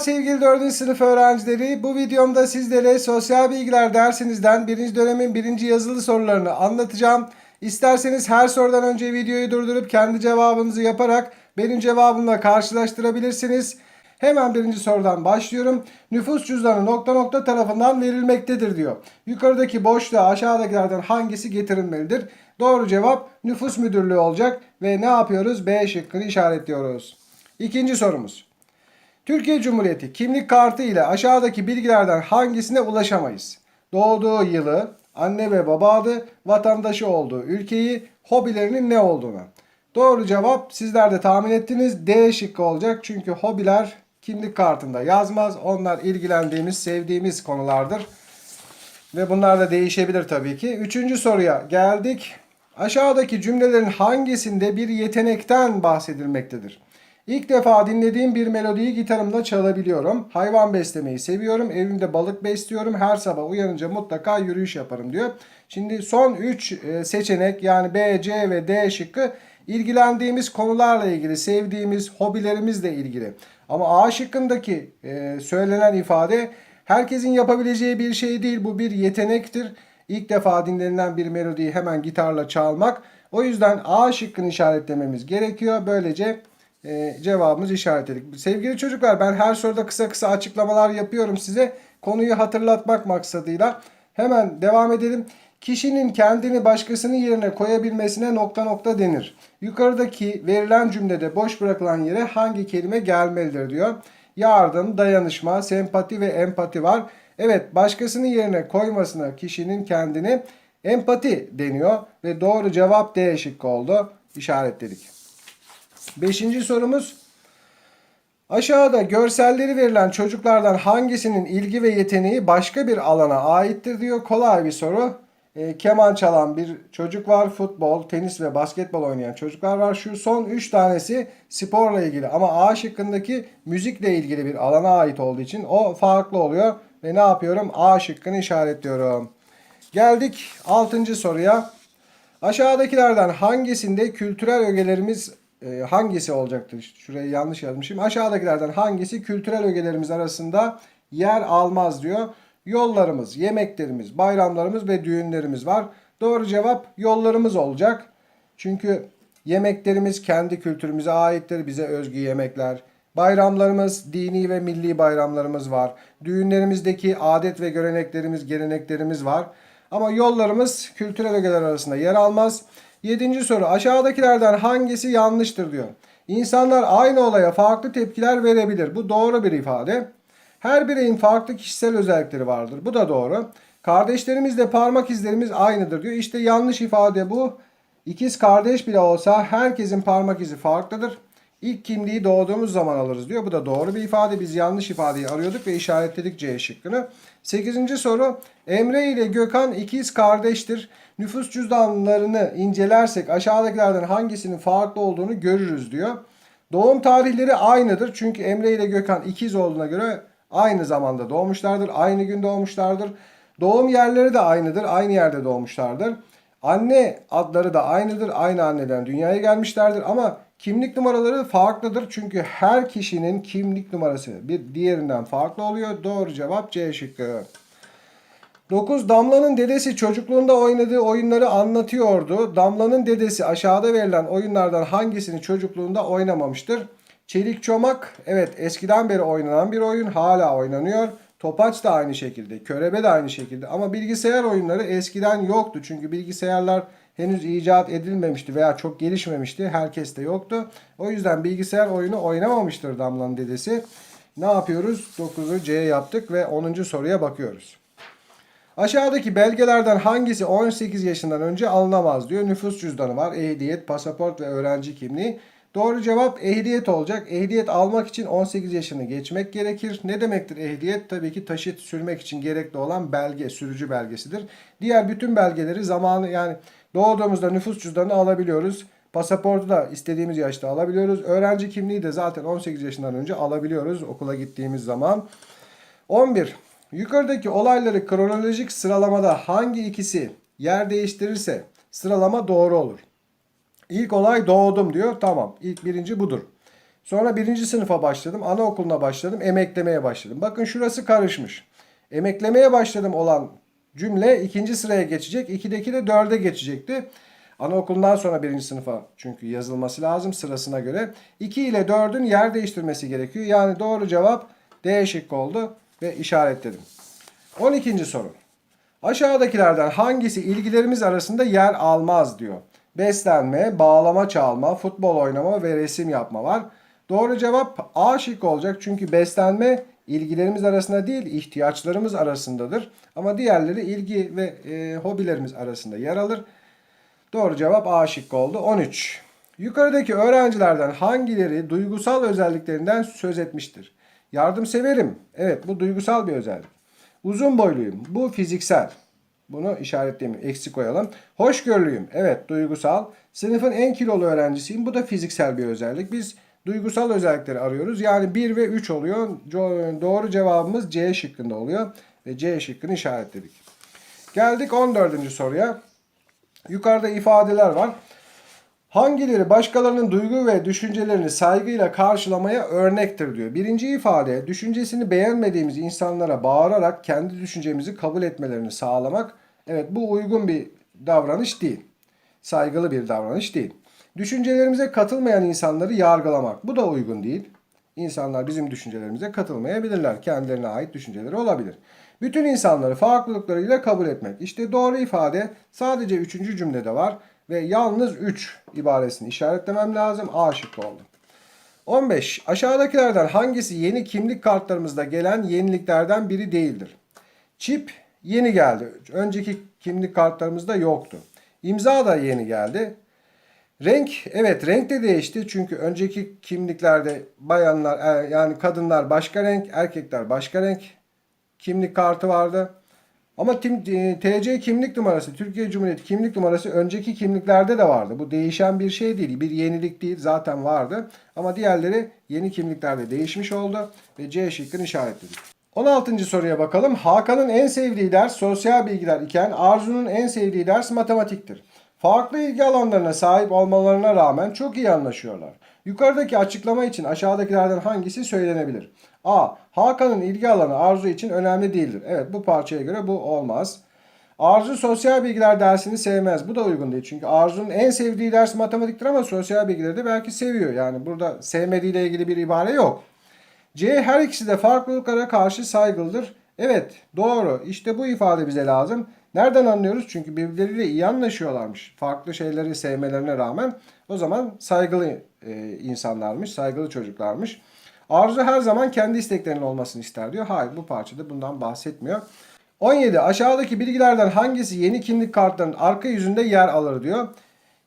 Sevgili 4. sınıf öğrencileri. Bu videomda sizlere sosyal bilgiler dersinizden 1. dönemin 1. yazılı sorularını anlatacağım. İsterseniz her sorudan önce videoyu durdurup kendi cevabınızı yaparak benim cevabımla karşılaştırabilirsiniz. Hemen birinci sorudan başlıyorum. Nüfus cüzdanı nokta nokta tarafından verilmektedir diyor. Yukarıdaki boşluğa aşağıdakilerden hangisi getirilmelidir? Doğru cevap nüfus müdürlüğü olacak ve ne yapıyoruz? B şıkkını işaretliyoruz. İkinci sorumuz. Türkiye Cumhuriyeti kimlik kartı ile aşağıdaki bilgilerden hangisine ulaşamayız? Doğduğu yılı, anne ve baba adı, vatandaşı olduğu ülkeyi, hobilerinin ne olduğunu. Doğru cevap sizler de tahmin ettiniz D şıkkı olacak. Çünkü hobiler kimlik kartında yazmaz. Onlar ilgilendiğimiz, sevdiğimiz konulardır. Ve bunlar da değişebilir tabii ki. Üçüncü soruya geldik. Aşağıdaki cümlelerin hangisinde bir yetenekten bahsedilmektedir? İlk defa dinlediğim bir melodiyi gitarımla çalabiliyorum. Hayvan beslemeyi seviyorum. Evimde balık besliyorum. Her sabah uyanınca mutlaka yürüyüş yaparım diyor. Şimdi son 3 seçenek yani B, C ve D şıkkı ilgilendiğimiz konularla ilgili, sevdiğimiz hobilerimizle ilgili. Ama A şıkkındaki e, söylenen ifade herkesin yapabileceği bir şey değil. Bu bir yetenektir. İlk defa dinlenilen bir melodiyi hemen gitarla çalmak. O yüzden A şıkkını işaretlememiz gerekiyor. Böylece e, cevabımızı işaretledik. Sevgili çocuklar ben her soruda kısa kısa açıklamalar yapıyorum size. Konuyu hatırlatmak maksadıyla. Hemen devam edelim. Kişinin kendini başkasının yerine koyabilmesine nokta nokta denir. Yukarıdaki verilen cümlede boş bırakılan yere hangi kelime gelmelidir diyor. Yardım, dayanışma, sempati ve empati var. Evet başkasının yerine koymasına kişinin kendini empati deniyor ve doğru cevap D şıkkı oldu. İşaretledik. Beşinci sorumuz. Aşağıda görselleri verilen çocuklardan hangisinin ilgi ve yeteneği başka bir alana aittir diyor. Kolay bir soru. E, keman çalan bir çocuk var. Futbol, tenis ve basketbol oynayan çocuklar var. Şu son 3 tanesi sporla ilgili ama A şıkkındaki müzikle ilgili bir alana ait olduğu için o farklı oluyor. Ve ne yapıyorum? A şıkkını işaretliyorum. Geldik 6. soruya. Aşağıdakilerden hangisinde kültürel ögelerimiz e, hangisi olacaktır? Şurayı yanlış yazmışım. Aşağıdakilerden hangisi kültürel ögelerimiz arasında yer almaz diyor. Yollarımız, yemeklerimiz, bayramlarımız ve düğünlerimiz var. Doğru cevap yollarımız olacak. Çünkü yemeklerimiz kendi kültürümüze aittir. Bize özgü yemekler. Bayramlarımız, dini ve milli bayramlarımız var. Düğünlerimizdeki adet ve göreneklerimiz, geleneklerimiz var. Ama yollarımız kültürel ögeler arasında yer almaz. Yedinci soru aşağıdakilerden hangisi yanlıştır diyor. İnsanlar aynı olaya farklı tepkiler verebilir. Bu doğru bir ifade. Her bireyin farklı kişisel özellikleri vardır. Bu da doğru. Kardeşlerimizle parmak izlerimiz aynıdır diyor. İşte yanlış ifade bu. İkiz kardeş bile olsa herkesin parmak izi farklıdır. İlk kimliği doğduğumuz zaman alırız diyor. Bu da doğru bir ifade. Biz yanlış ifadeyi arıyorduk ve işaretledik C şıkkını. Sekizinci soru. Emre ile Gökhan ikiz kardeştir. Nüfus cüzdanlarını incelersek aşağıdakilerden hangisinin farklı olduğunu görürüz diyor. Doğum tarihleri aynıdır. Çünkü Emre ile Gökhan ikiz olduğuna göre aynı zamanda doğmuşlardır. Aynı gün doğmuşlardır. Doğum yerleri de aynıdır. Aynı yerde doğmuşlardır. Anne adları da aynıdır. Aynı anneden dünyaya gelmişlerdir ama kimlik numaraları farklıdır. Çünkü her kişinin kimlik numarası bir diğerinden farklı oluyor. Doğru cevap C şıkkı. 9. Damla'nın dedesi çocukluğunda oynadığı oyunları anlatıyordu. Damla'nın dedesi aşağıda verilen oyunlardan hangisini çocukluğunda oynamamıştır? Çelik çomak evet eskiden beri oynanan bir oyun hala oynanıyor. Topaç da aynı şekilde, körebe de aynı şekilde ama bilgisayar oyunları eskiden yoktu. Çünkü bilgisayarlar henüz icat edilmemişti veya çok gelişmemişti. Herkes de yoktu. O yüzden bilgisayar oyunu oynamamıştır Damla'nın dedesi. Ne yapıyoruz? 9'u C yaptık ve 10. soruya bakıyoruz. Aşağıdaki belgelerden hangisi 18 yaşından önce alınamaz diyor. Nüfus cüzdanı var, ehliyet, pasaport ve öğrenci kimliği. Doğru cevap ehliyet olacak. Ehliyet almak için 18 yaşını geçmek gerekir. Ne demektir ehliyet? Tabii ki taşıt sürmek için gerekli olan belge, sürücü belgesidir. Diğer bütün belgeleri zamanı yani doğduğumuzda nüfus cüzdanını alabiliyoruz. Pasaportu da istediğimiz yaşta alabiliyoruz. Öğrenci kimliği de zaten 18 yaşından önce alabiliyoruz okula gittiğimiz zaman. 11. Yukarıdaki olayları kronolojik sıralamada hangi ikisi yer değiştirirse sıralama doğru olur. İlk olay doğdum diyor. Tamam. İlk birinci budur. Sonra birinci sınıfa başladım. Anaokuluna başladım. Emeklemeye başladım. Bakın şurası karışmış. Emeklemeye başladım olan cümle ikinci sıraya geçecek. İkideki de dörde geçecekti. Anaokulundan sonra birinci sınıfa çünkü yazılması lazım sırasına göre. 2 ile 4'ün yer değiştirmesi gerekiyor. Yani doğru cevap D şıkkı oldu ve işaretledim. 12. soru. Aşağıdakilerden hangisi ilgilerimiz arasında yer almaz diyor. Beslenme, bağlama çalma, futbol oynama ve resim yapma var. Doğru cevap A şıkkı olacak çünkü beslenme ilgilerimiz arasında değil ihtiyaçlarımız arasındadır. Ama diğerleri ilgi ve e, hobilerimiz arasında yer alır. Doğru cevap A şıkkı oldu. 13. Yukarıdaki öğrencilerden hangileri duygusal özelliklerinden söz etmiştir? Yardımseverim. Evet bu duygusal bir özellik. Uzun boyluyum. Bu fiziksel. Bunu işaretleyeyim. Eksik koyalım. Hoşgörülüyüm. Evet duygusal. Sınıfın en kilolu öğrencisiyim. Bu da fiziksel bir özellik. Biz duygusal özellikleri arıyoruz. Yani 1 ve 3 oluyor. Doğru cevabımız C şıkkında oluyor. Ve C şıkkını işaretledik. Geldik 14. soruya. Yukarıda ifadeler var. Hangileri başkalarının duygu ve düşüncelerini saygıyla karşılamaya örnektir diyor. Birinci ifade düşüncesini beğenmediğimiz insanlara bağırarak kendi düşüncemizi kabul etmelerini sağlamak. Evet bu uygun bir davranış değil. Saygılı bir davranış değil. Düşüncelerimize katılmayan insanları yargılamak. Bu da uygun değil. İnsanlar bizim düşüncelerimize katılmayabilirler. Kendilerine ait düşünceleri olabilir. Bütün insanları farklılıklarıyla kabul etmek. İşte doğru ifade sadece 3. cümlede var ve yalnız 3 ibaresini işaretlemem lazım. A şıkkı oldu. 15. Aşağıdakilerden hangisi yeni kimlik kartlarımızda gelen yeniliklerden biri değildir? Çip yeni geldi. Önceki kimlik kartlarımızda yoktu. İmza da yeni geldi. Renk evet renk de değişti çünkü önceki kimliklerde bayanlar e, yani kadınlar başka renk, erkekler başka renk kimlik kartı vardı. Ama tim, e, TC kimlik numarası, Türkiye Cumhuriyeti kimlik numarası önceki kimliklerde de vardı. Bu değişen bir şey değil, bir yenilik değil zaten vardı. Ama diğerleri yeni kimliklerde değişmiş oldu ve C şıkkını işaretledik. 16. soruya bakalım. Hakan'ın en sevdiği ders sosyal bilgiler iken Arzu'nun en sevdiği ders matematiktir. Farklı ilgi alanlarına sahip olmalarına rağmen çok iyi anlaşıyorlar. Yukarıdaki açıklama için aşağıdakilerden hangisi söylenebilir? A. Hakan'ın ilgi alanı Arzu için önemli değildir. Evet bu parçaya göre bu olmaz. Arzu sosyal bilgiler dersini sevmez. Bu da uygun değil. Çünkü Arzu'nun en sevdiği ders matematiktir ama sosyal bilgileri de belki seviyor. Yani burada sevmediğiyle ilgili bir ibare yok. C her ikisi de farklılıklara karşı saygılıdır. Evet doğru. İşte bu ifade bize lazım. Nereden anlıyoruz? Çünkü birbirleriyle iyi anlaşıyorlarmış. Farklı şeyleri sevmelerine rağmen o zaman saygılı e, insanlarmış, saygılı çocuklarmış. Arzu her zaman kendi isteklerinin olmasını ister diyor. Hayır bu parçada bundan bahsetmiyor. 17. Aşağıdaki bilgilerden hangisi yeni kimlik kartlarının arka yüzünde yer alır diyor.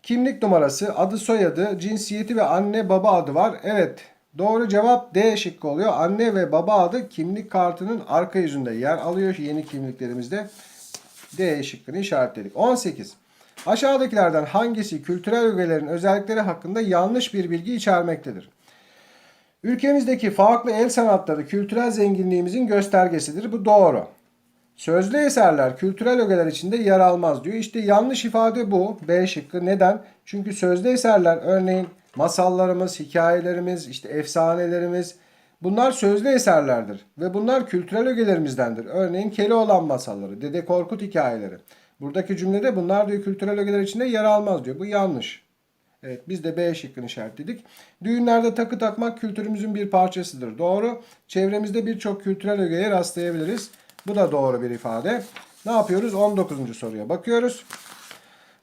Kimlik numarası, adı soyadı, cinsiyeti ve anne baba adı var. Evet doğru cevap D şıkkı oluyor. Anne ve baba adı kimlik kartının arka yüzünde yer alıyor yeni kimliklerimizde. D şıkkını işaretledik. 18. Aşağıdakilerden hangisi kültürel ögelerin özellikleri hakkında yanlış bir bilgi içermektedir? Ülkemizdeki farklı el sanatları kültürel zenginliğimizin göstergesidir. Bu doğru. Sözlü eserler kültürel ögeler içinde yer almaz diyor. İşte yanlış ifade bu. B şıkkı. Neden? Çünkü sözlü eserler örneğin masallarımız, hikayelerimiz, işte efsanelerimiz bunlar sözlü eserlerdir. Ve bunlar kültürel ögelerimizdendir. Örneğin Keloğlan masalları, Dede Korkut hikayeleri. Buradaki cümlede bunlar diyor kültürel ögeler içinde yer almaz diyor. Bu yanlış. Evet biz de B şıkkını işaretledik. Düğünlerde takı takmak kültürümüzün bir parçasıdır. Doğru. Çevremizde birçok kültürel ögeye rastlayabiliriz. Bu da doğru bir ifade. Ne yapıyoruz? 19. soruya bakıyoruz.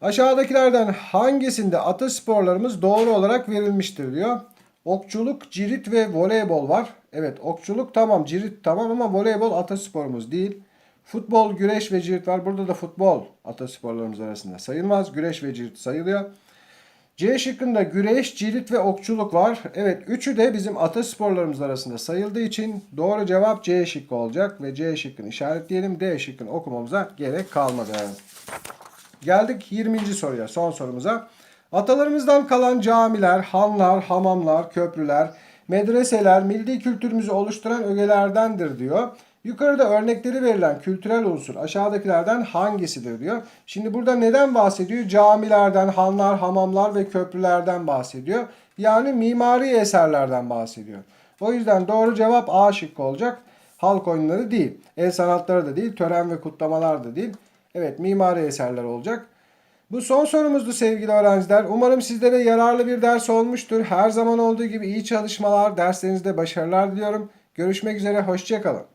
Aşağıdakilerden hangisinde atasporlarımız doğru olarak verilmiştir diyor. Okçuluk, cirit ve voleybol var. Evet okçuluk tamam, cirit tamam ama voleybol atasporumuz değil. Futbol, güreş ve cirit var. Burada da futbol atasporlarımız arasında sayılmaz. Güreş ve cirit sayılıyor. C şıkkında güreş, cirit ve okçuluk var. Evet üçü de bizim atasporlarımız arasında sayıldığı için doğru cevap C şıkkı olacak. Ve C şıkkını işaretleyelim. D şıkkını okumamıza gerek kalmadı. Geldik 20. soruya son sorumuza. Atalarımızdan kalan camiler, hanlar, hamamlar, köprüler, medreseler milli kültürümüzü oluşturan ögelerdendir diyor. Yukarıda örnekleri verilen kültürel unsur aşağıdakilerden hangisidir diyor. Şimdi burada neden bahsediyor? Camilerden, hanlar, hamamlar ve köprülerden bahsediyor. Yani mimari eserlerden bahsediyor. O yüzden doğru cevap A şıkkı olacak. Halk oyunları değil. El sanatları da değil. Tören ve kutlamalar da değil. Evet mimari eserler olacak. Bu son sorumuzdu sevgili öğrenciler. Umarım sizlere yararlı bir ders olmuştur. Her zaman olduğu gibi iyi çalışmalar, derslerinizde başarılar diliyorum. Görüşmek üzere, hoşçakalın.